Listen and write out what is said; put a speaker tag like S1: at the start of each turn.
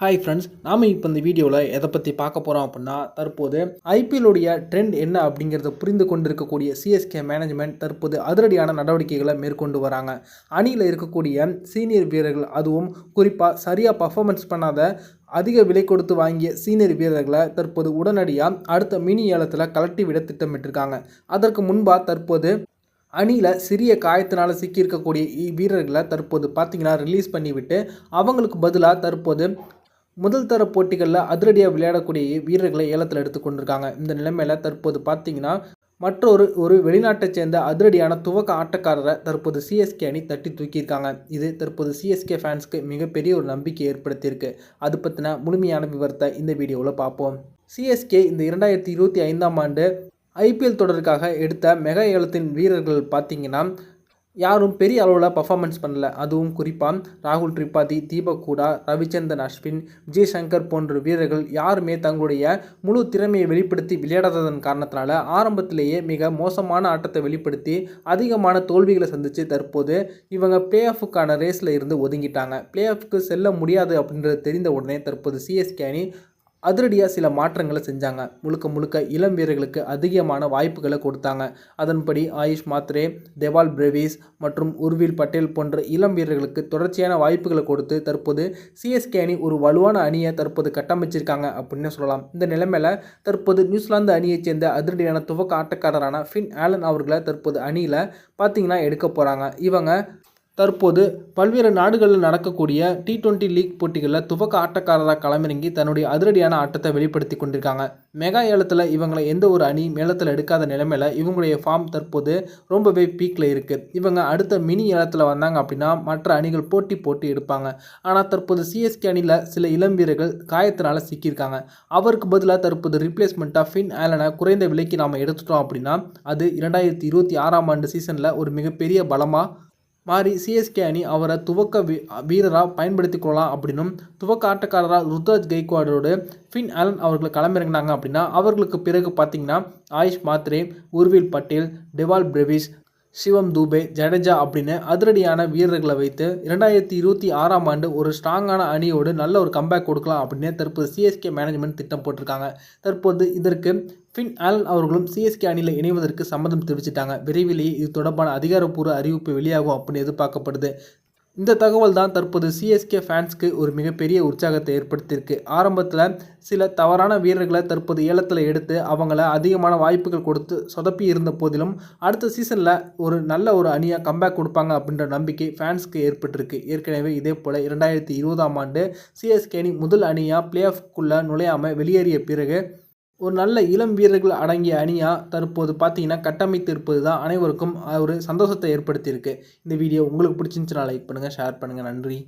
S1: Hi friends நாம் இப்போ இந்த வீடியோவில் எதை பற்றி பார்க்க போகிறோம் அப்படின்னா தற்போது ஐபிஎல்லுடைய ட்ரெண்ட் என்ன அப்படிங்கிறத புரிந்து கொண்டிருக்கக்கூடிய சிஎஸ்கே மேனேஜ்மெண்ட் தற்போது அதிரடியான நடவடிக்கைகளை மேற்கொண்டு வராங்க. அணியில் இருக்கக்கூடிய சீனியர் வீரர்கள் அதுவும் குறிப்பாக சரியாக பர்ஃபார்மன்ஸ் பண்ணாத அதிக விலை கொடுத்து வாங்கிய சீனியர் வீரர்களை தற்போது உடனடியாக அடுத்த மினி ஏலத்தில் கலட்டி விட திட்டமிட்டிருக்காங்க. அதற்கு முன்பாக தற்போது அணியில் சிறிய காயத்தினால் சிக்கியிருக்கக்கூடிய வீரர்களை தற்போது பார்த்தீங்கன்னா ரிலீஸ் பண்ணிவிட்டு அவங்களுக்கு பதிலாக தற்போது முதல் தர போட்டிகளில் அதிரடியாக விளையாடக்கூடிய வீரர்களை ஏலத்தில் எடுத்து கொண்டிருக்காங்க. இந்த நிலைமையில் தற்போது பார்த்தீங்கன்னா மற்றொரு ஒரு வெளிநாட்டைச் சேர்ந்த அதிரடியான துவக்க ஆட்டக்காரரை தற்போது சிஎஸ்கே அணி தட்டி தூக்கியிருக்காங்க. இது தற்போது சிஎஸ்கே ஃபேன்ஸ்க்கு மிகப்பெரிய ஒரு நம்பிக்கை ஏற்படுத்தியிருக்கு. அது பற்றின முழுமையான விவரத்தை இந்த வீடியோவில் பார்ப்போம். சிஎஸ்கே இந்த இரண்டாயிரத்தி இருபத்தி ஐந்தாம் ஆண்டு ஐபிஎல் தொடருக்காக எடுத்த மெகா ஏலத்தின் வீரர்கள் பார்த்தீங்கன்னா யாரும் பெரிய அளவில் பர்ஃபார்மன்ஸ் பண்ணல. அதுவும் குறிப்பாக ராகுல் திரிபாதி தீபக் கூடா ரவிச்சந்திரன் அஸ்வின் விஜய் சங்கர் போன்ற வீரர்கள் யாருமே தங்களுடைய முழு திறமையை வெளிப்படுத்தி விளையாடாததன் காரணத்தினால ஆரம்பத்திலேயே மிக மோசமான ஆட்டத்தை வெளிப்படுத்தி அதிகமான தோல்விகளை சந்தித்து தற்போது இவங்க பிளே ஆஃபுக்கான ரேஸில் இருந்து ஒதுங்கிட்டாங்க. பிளே ஆஃப்க்கு செல்ல முடியாது அப்படின்றது தெரிந்த உடனே தற்போது சிஎஸ்கே அணி அதிரடியாக சில மாற்றங்களை செஞ்சாங்க. முழுக்க முழுக்க இளம் வீரர்களுக்கு அதிகமான வாய்ப்புகளை கொடுத்தாங்க. அதன்படி ஆயுஷ் மாத்ரே தேவால் பிரேவிஸ் மற்றும் உர்வில் பட்டேல் போன்ற இளம் வீரர்களுக்கு தொடர்ச்சியான வாய்ப்புகளை கொடுத்து தற்போது சிஎஸ்கே அணி ஒரு வலுவான அணியை தற்போது கட்டமைச்சிருக்காங்க அப்படின்னு சொல்லலாம். இந்த நிலைமையில் தற்போது நியூசிலாந்து அணியைச் சேர்ந்த அதிரடியான துவக்க ஆட்டக்காரரான ஃபின் ஆலன் அவர்களை தற்போது அணியில் பார்த்தீங்கன்னா எடுக்க போகிறாங்க இவங்க தற்போது பல்வேறு நாடுகளில் நடக்கக்கூடிய டி டுவெண்ட்டி லீக் போட்டிகளில் துவக்க ஆட்டக்காரராக களமிறங்கி தன்னுடைய அதிரடியான ஆட்டத்தை வெளிப்படுத்தி கொண்டிருக்காங்க. மெகா ஏலத்தில் இவங்களை எந்த ஒரு அணி மேலத்தில் எடுக்காத நிலைமையில் இவங்களுடைய ஃபார்ம் தற்போது ரொம்பவே பீக்கில் இருக்குது இவங்க அடுத்த மினி ஏலத்தில் வந்தாங்க அப்படின்னா மற்ற அணிகள் போட்டி போட்டு எடுப்பாங்க. ஆனால் தற்போது சிஎஸ்கே அணியில் சில இளம் வீரர்கள் காயத்தினால் சிக்கியிருக்காங்க. அவருக்கு பதிலாக தற்போது ரிப்ளேஸ்மெண்ட்டாக ஃபின் ஆலனை குறைந்த விலைக்கு நாம் எடுத்துட்டோம் அப்படின்னா அது இரண்டாயிரத்தி இருபத்தி ஆறாம் ஆண்டு சீசனில் ஒரு மிகப்பெரிய பலமாக மாறி சிஎஸ்கே அணி அவரை துவக்க வீ வீரராக பயன்படுத்திக் கொள்ளலாம் அப்படின்னும் துவக்க ஆட்டக்காரராக ருத்ராஜ் கெய்க்வாடோடு ஃபின் ஆலன் அவர்கள் களமிறங்கினாங்க அப்படின்னா அவர்களுக்கு பிறகு பார்த்தீங்கன்னா ஆயுஷ் மாத்ரே உர்வில் பட்டேல் டெவால் பிரவிஸ் சிவம் தூபே ஜடேஜா அப்படின்னு அதிரடியான வீரர்களை வைத்து இரண்டாயிரத்தி இருபத்தி ஆறாம் ஆண்டு ஒரு ஸ்ட்ராங்கான அணியோடு நல்ல ஒரு கம்பேக் கொடுக்கலாம் அப்படின்னு தற்போது சிஎஸ்கே மேனேஜ்மெண்ட் திட்டம் போட்டிருக்காங்க. தற்போது இதற்கு ஃபின் ஆலன் அவர்களும் சிஎஸ்கே அணியில் இணைவதற்கு சம்மதம் தெரிவிச்சிட்டாங்க. விரைவிலேயே இது தொடர்பான அதிகாரப்பூர்வ அறிவிப்பு வெளியாகும் அப்படின்னு எதிர்பார்க்கப்படுது. இந்த தகவல் தான் தற்போது சிஎஸ்கே ஃபேன்ஸ்க்கு ஒரு மிகப்பெரிய உற்சாகத்தை ஏற்படுத்தியிருக்கு. ஆரம்பத்தில் சில தவறான வீரர்களை தற்போது ஏலத்தில் எடுத்து அவங்கள அதிகமான வாய்ப்புகள் கொடுத்து சொதப்பி இருந்த போதிலும் அடுத்த சீசனில் ஒரு நல்ல ஒரு அணியாக கம்பேக் கொடுப்பாங்க அப்படின்ற நம்பிக்கை ஃபேன்ஸ்க்கு ஏற்பட்டிருக்கு. ஏற்கனவே இதே போல் இரண்டாயிரத்தி இருபதாம் ஆண்டு சிஎஸ்கே அணி முதல் அணியாக பிளே ஆஃப்குள்ளே நுழையாமல் வெளியேறிய பிறகு ஒரு நல்ல இளம் வீரர்கள் அடங்கிய அணியாக தற்போது பார்த்தீங்கன்னா கட்டமைத்து இருப்பது தான் அனைவருக்கும் ஒரு சந்தோஷத்தை ஏற்படுத்தியிருக்கு. இந்த வீடியோ உங்களுக்கு பிடிச்சிருந்துச்சுன்னா லைக் பண்ணுங்கள் ஷேர் பண்ணுங்கள் நன்றி.